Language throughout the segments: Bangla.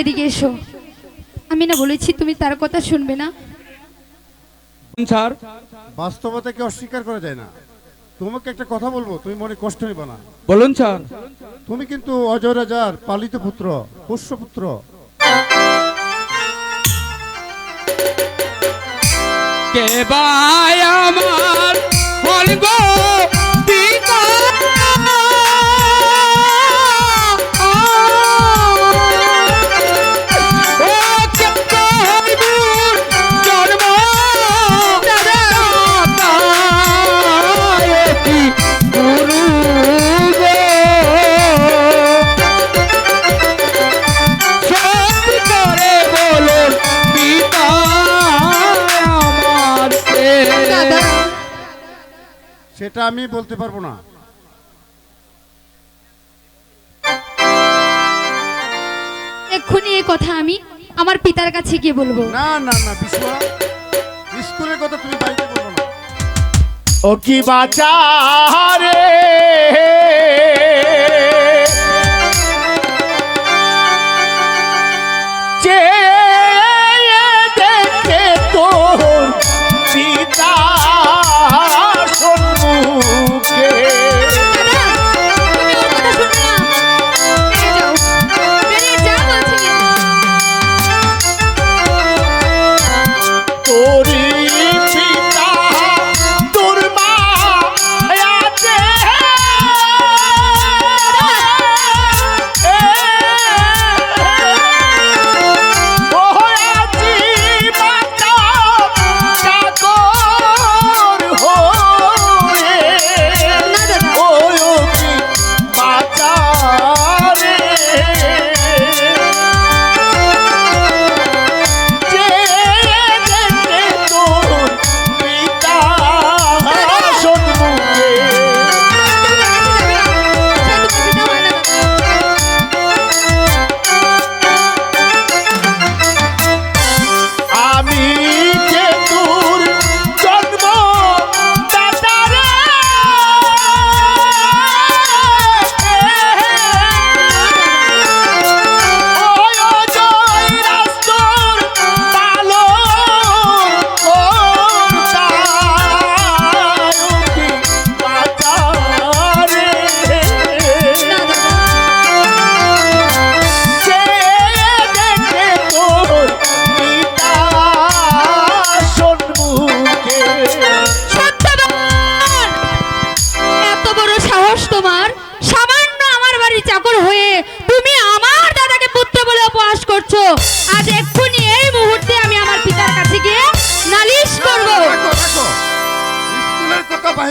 এদিকে এসো। আমি না বলেছি তুমি তার কথা শুনবে না। স্যার। বাস্তবতাকে অস্বীকার করা যায় না। তোমাকে একটা কথা বলব তুমি মনে কষ্ট নিবা না। বলুন স্যার। তুমি কিন্তু অজয় রাজার পালিত পুত্র পুষ্যপুত্র কে ভাই আমার হল সেটা আমি বলতে পারব না। এক্ষুনি এই কথা আমি আমার পিতার কাছে গিয়ে বলব। না না না বিশ্ব স্কুলের কথা তুমি বাড়িতে বলব না। ও কি বাচারে যে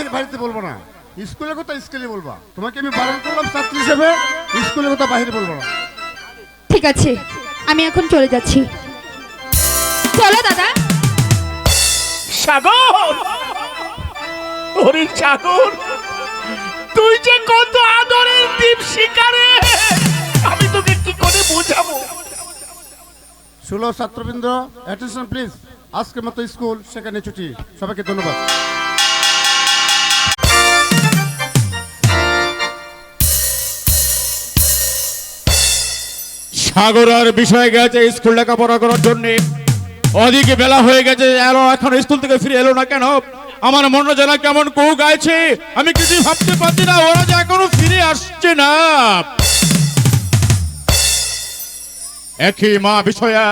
বাড়িতে বলব না। স্কুলের কথা স্কুলে বলবা। তোমাকে আমি বারণ করলাম ছাত্রী হিসেবে। স্কুলের কথা বাহির বলব না। ঠিক আছে আমি এখন চলে যাচ্ছি। চলো দাদা। সাগর! ওরে সাগর! তুই যে কত আদরের দ্বীপ শিকারে! আমি তোকে কি করে বোঝাবো? ষোলো ছাত্রবৃন্দ অ্যাটেনশন প্লিজ আজকের মতো স্কুল সেখানে ছুটি। সবাইকে ধন্যবাদ। সাগর আর বিষয় গেছে, স্কুল লেখাপড়া করার জন্য। ওদিকে বেলা হয়ে গেছে, এলো, এখন স্কুল থেকে ফিরে এলো না কেন? আমার মনে যেন কেমন কৌ গাইছে। আমি কিছুই ভাবতে পারছি না, ওরা যে এখনও ফিরে আসছে না। একই মা বিষয়া,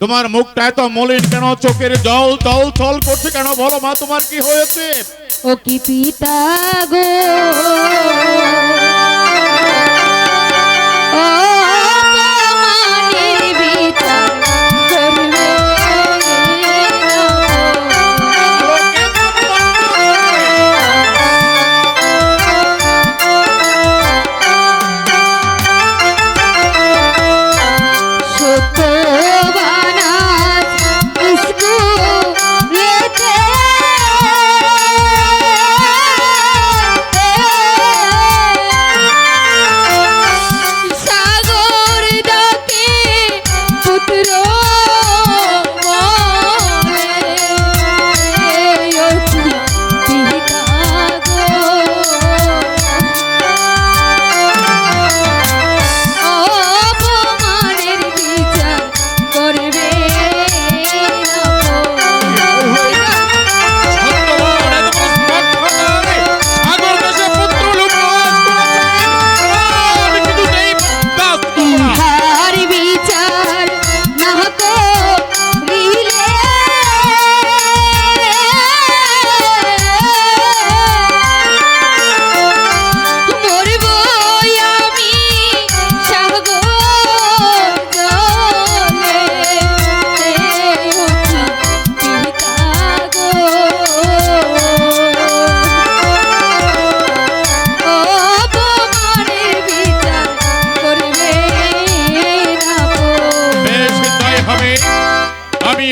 তোমার মুখটা এত মলিন কেন? চোখের জল জল চল করছে কেন? বলো মা, তোমার কি হয়েছে? ও কি পিতা গো?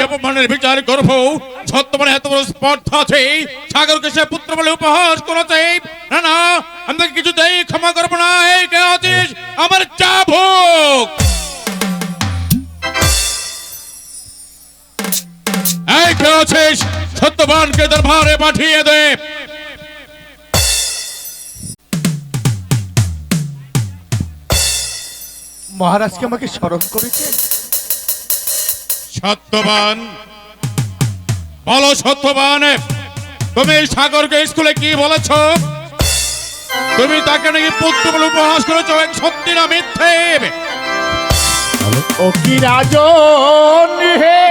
সত্যবানের বিচার করব। সত্যবান এত বড় স্পর্ধা আছে। সাগরকে সে পুত্র বলে উপহাস করেছে। না না, আমি ক্ষমা না। এই, কে আছিস? আমার চাবুক এই, কে আছিস? দরবারে পাঠিয়ে দে। মহারাজকে আমাকে স্মরণ করেছে সত্যবান। বলো সত্যবান, তুমি সাগরকে স্কুলে কি বলেছ? তুমি তাকে নাকি পুত্র বলে উপহাস করেছ সত্যি না মিথ্যে? ও কি রাজন হে?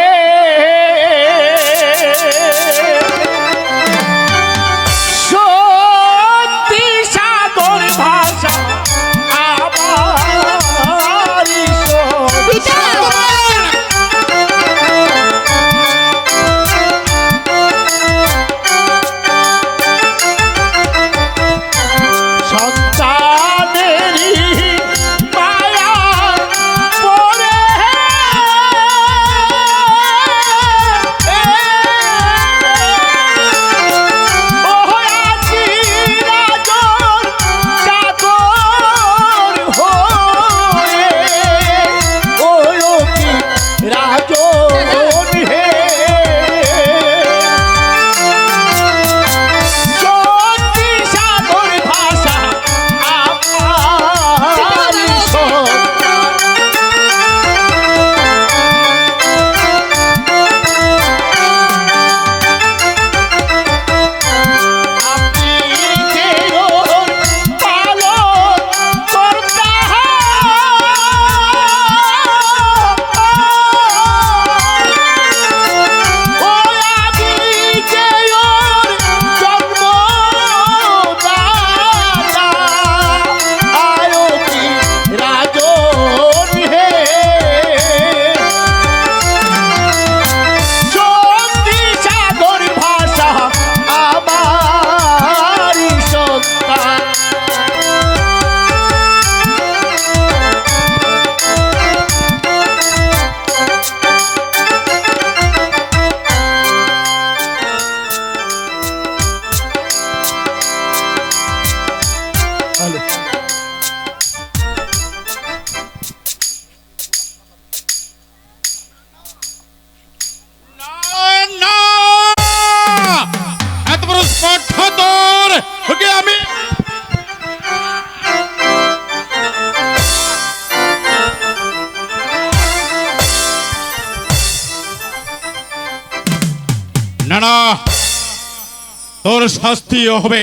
তোর শাস্তিও হবে।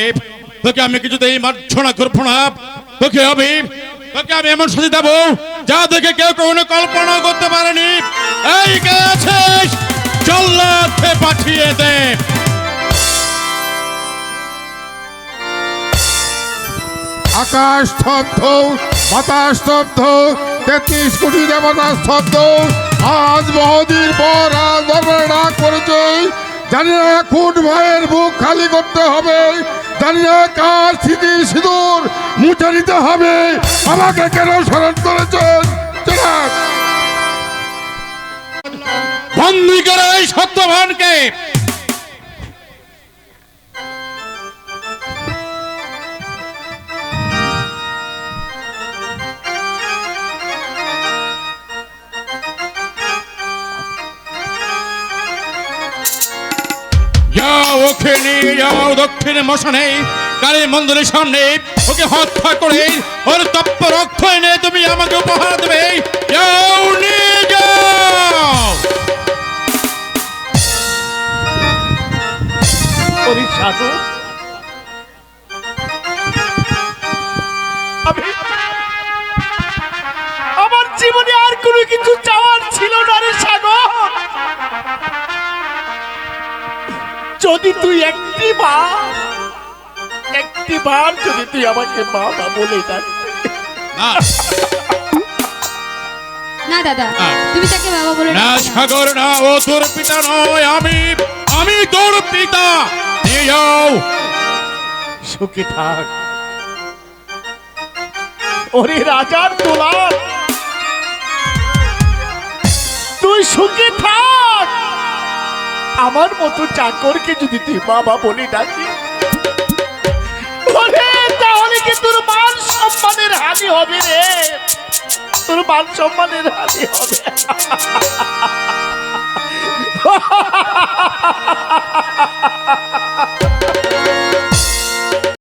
তোকে আমি কিছুতেই মার্জনা করব না। তোকে আমি তোকে আমি এমন শাস্তি দেবো যা দেখে কেউ কখনো কল্পনা করতে পারেনি। এই কে আছিস? চল্লাতে পাঠিয়ে দে। আকাশ স্তব্ধ, বাতাস স্তব্ধ, তেত্রিশ কোটি দেবতা স্তব্ধ। আজ বহুদিন পর আজ ডাক করেছে। জানি না কোন ভাইয়ের বুক খালি করতে হবে। জানি না কার স্মৃতি সিঁদুর মুছে নিতে হবে। আমাকে কেন স্মরণ করেছেন? বন্দি করে এই সত্যবানকে। নিয়ে যাও দক্ষিণে মশানে কালী মন্দিরের সামনে। ওকে হত্যা করে, ওর তপ্প রক্ত এনে তুমি আমাকে উপহার দেবে। যাও নিয়ে যাও আমার জীবনে আর কোনো কিছু চাওয়ার ছিল না রে সাগর যদি তুই একটি বার একটি বার যদি তুই আমাকে বাবা বলে ডাক। না। না দাদা। তুমি তাকে বাবা বলে না সাগর না ও তোর পিতা নয় আমি আমি তোর পিতা। নিয়ে যাও। সুখে থাক। ওরে রাজার তোলার তুই সুখী থাক। আমার মতো চাকরকে যদি তুই বাবা বলে ডাকি তাহলে কি তোর মান সম্মানের হানি হবে রে? তোর মান সম্মানের হানি হবে। ha ha ha ha ha